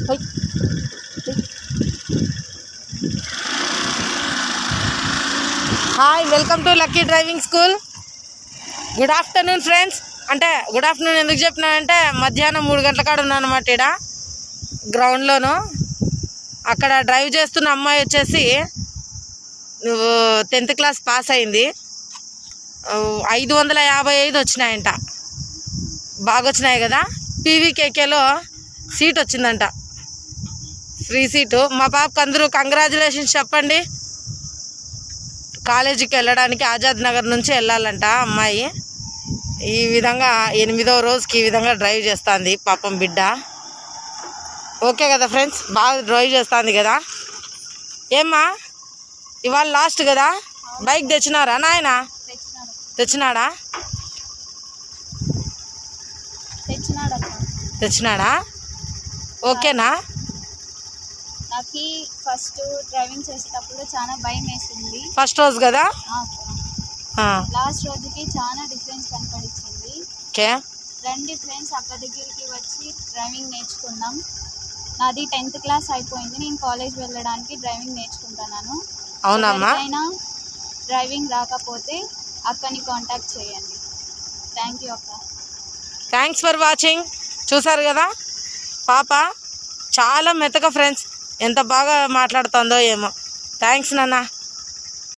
Hi. Hi welcome to lucky driving school good afternoon friends అంటే good afternoon ఎందుకు చెప్పినానంటే మధ్యాహ్నం మూడు గంటల కాడ ఉన్నాను అనమాట ఇక్కడ గ్రౌండ్లోను అక్కడ డ్రైవ్ చేస్తున్న అమ్మాయి వచ్చేసి నువ్వు టెన్త్ క్లాస్ పాస్ అయింది. ఐదు వందల యాభై ఐదు వచ్చినాయంట. బాగా వచ్చినాయి కదా? పీవీకేకేలో సీట్ వచ్చిందంట. Free seat. మా పాపకు అందరూ కంగ్రాచులేషన్స్ చెప్పండి. కాలేజీకి వెళ్ళడానికి ఆజాద్ నగర్ నుంచి వెళ్ళాలంట అమ్మాయి. ఈ విధంగా ఎనిమిదో రోజుకి ఈ విధంగా డ్రైవ్ చేస్తుంది పాపం బిడ్డ. ఓకే కదా ఫ్రెండ్స్ బాగా డ్రైవ్ చేస్తుంది కదా. ఏమ్మా? ఇవాళ లాస్ట్ కదా? బైక్ తెచ్చినారా నాయన? తెచ్చినాడు? తెచ్చినాడా? ఓకేనా? నాకు ఫస్ట్ డ్రైవింగ్ చేసేటప్పుడు చాలా భయం వేసింది. ఫస్ట్ రోజు కదా? లాస్ట్ రోజుకి చాలా డిఫరెన్స్ కనపడించింది ఓకే. రండి ఫ్రెండ్స్ అక్క దగ్గరికి వచ్చి డ్రైవింగ్ నేర్చుకుందాం నాది టెన్త్ క్లాస్ అయిపోయింది. నేను కాలేజ్ వెళ్ళడానికి డ్రైవింగ్ నేర్చుకుంటున్నాను. అవునమ్మా డ్రైవింగ్ రాకపోతే అక్కని కాంటాక్ట్ చేయండి. థ్యాంక్ యూ అక్క. థ్యాంక్స్ ఫర్ వాచింగ్ చూసారు కదా? పాప చాలా మెత్తగా ఫ్రెండ్స్ ఎంత బాగా మాట్లాడుతుందో ఏమో. థ్యాంక్స్ నాన్న.